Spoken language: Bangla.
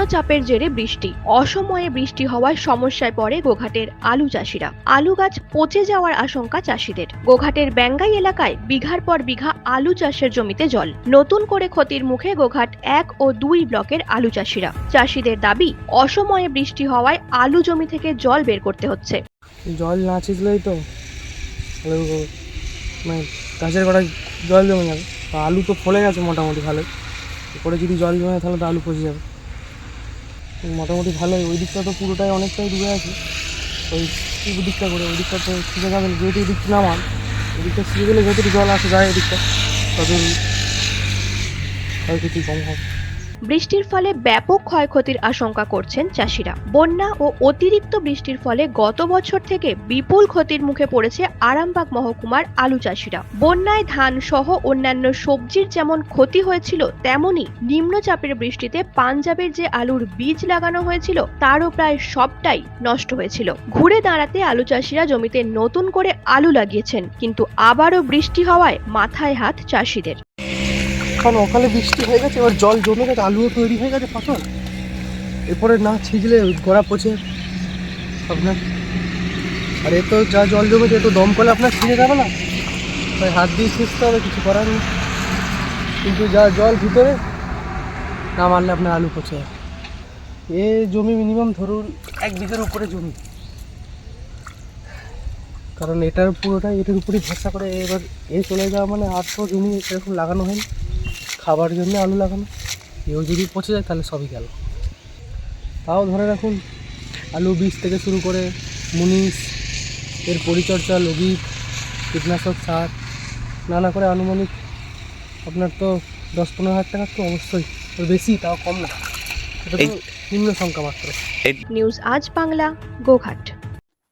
নিম্নচাপের জেরে বৃষ্টি। অসময়ে বৃষ্টি হওয়ায় সমস্যায় পড়ে গোঘাটের আলু চাষিরা। আলু গাছ পচে যাওয়ার আশঙ্কা চাষিদের। গোঘাটের ব্যাঙ্গাই এলাকায় বিঘার পর বিঘা আলু চাষের জমিতে জল। নতুন করে ক্ষতির মুখে গোঘাট এক ও দুই ব্লকের আলু চাষিরা। চাষিদের দাবি, অসময়ে বৃষ্টি হওয়ায় আলু জমি থেকে জল বের করতে হচ্ছে। জল না ছিঁচলেই তো মানে গাছের গোড়ায় জল জমে যাবে। আলু তো ফলে গেছে মোটামুটি ভালোই। এরপরে যদি জল জমে তাহলে তো আলু পচে যাবে। মোটামুটি ভালোই। ওই দিকটা তো পুরোটাই অনেকটাই ডুবে আছে। ওই দিকটা করে, ওই দিকটা তো শিখে যাবেন যেহেতু এদিকটা নামান ওদিকটা শিখে গেলে যতটুকু জল আসে যায় এদিকটা তত কি কম হবে। বৃষ্টির ফলে ব্যাপক ক্ষয়ক্ষতির আশঙ্কা করছেন চাষিরা। বন্যা ও অতিরিক্ত বৃষ্টির ফলে গত বছর থেকে বিপুল ক্ষতির মুখে পড়েছে আরামবাগ মহকুমার আলু চাষিরা। বন্যায় ধান সহ অন্যান্য সবজির যেমন ক্ষতি হয়েছিল, তেমনি নিম্নচাপের বৃষ্টিতে পাঞ্জাবের যে আলুর বীজ লাগানো হয়েছিল, তারও প্রায় সবটাই নষ্ট হয়েছিল। ঘুরে দাঁড়াতে আলু চাষিরা জমিতে নতুন করে আলু লাগিয়েছেন, কিন্তু আবারও বৃষ্টি হওয়ায় মাথায় হাত চাষিদের। কারণ অকালে বৃষ্টি হয়ে গেছে, এবার জল জমে গেছে, আলুও তৈরি হয়ে গেছে ফসল এরপরে না ছিঁচলে, গোড়া পচে। আপনার আর এ তো যা জল জমেছে এ তো দমকলে আপনার ছিঁড়ে যাবে না। তাই হাত দিয়ে ছিঁচতে হবে, কিছু করার নেই। কিন্তু যা জল ভিতরে, না মারলে আপনার আলু পচে এ জমি মিনিমাম ধরুন এক বিঘের উপরে জমি। কারণ এটার পুরোটাই, এটার উপরেই ভরসা করে এবার এ চলে যাওয়া মানে আর তো জমি সেরকম লাগানো হয়নি। খাবার জন্য আলু লাগানো। এও যদি পচে যায় তাহলে সবই গেল। তাও ধরে রাখুন আলু বীজ থেকে শুরু করে মুনিশ এর পরিচর্যা লবিক কীটনাশক সার নানা করে আনুমানিক। আপনার তো দশ পনেরো হাজার টাকা তো অবশ্যই তো বেশি তাও কম না। নিম্ন সংখ্যা মাত্র। নিউজ আজ বাংলা গোঘাট।